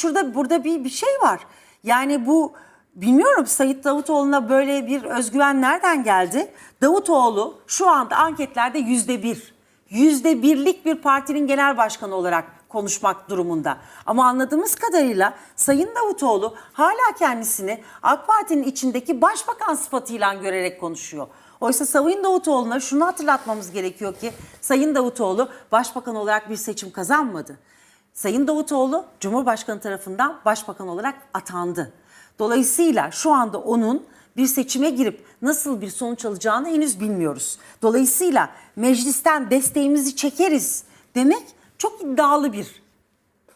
Şurada burada bir bir şey var. Yani bu bilmiyorum Sayit Davutoğlu'na böyle bir özgüven nereden geldi? Davutoğlu şu anda anketlerde yüzde bir. Yüzde birlik bir partinin genel başkanı olarak konuşmak durumunda. Ama anladığımız kadarıyla Sayın Davutoğlu hala kendisini AK Parti'nin içindeki başbakan sıfatıyla görerek konuşuyor. Oysa Sayın Davutoğlu'na şunu hatırlatmamız gerekiyor ki Sayın Davutoğlu başbakan olarak bir seçim kazanmadı. Sayın Davutoğlu Cumhurbaşkanı tarafından başbakan olarak atandı. Dolayısıyla şu anda onun bir seçime girip nasıl bir sonuç alacağını henüz bilmiyoruz. Dolayısıyla meclisten desteğimizi çekeriz demek çok iddialı bir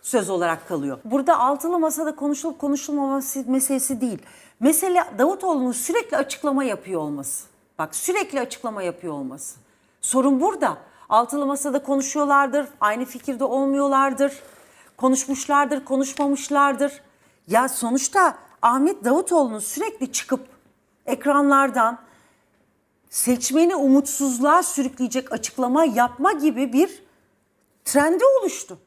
söz olarak kalıyor. Burada altılı masada konuşulup konuşulmaması meselesi değil. Mesele Davutoğlu'nun sürekli açıklama yapıyor olması. Bak sürekli açıklama yapıyor olması. Sorun burada. Altılı masada konuşuyorlardır, aynı fikirde olmuyorlardır. Konuşmuşlardır, konuşmamışlardır. Ya sonuçta Ahmet Davutoğlu'nun sürekli çıkıp ekranlardan seçmeni umutsuzluğa sürükleyecek açıklama yapma gibi bir trendi oluştu.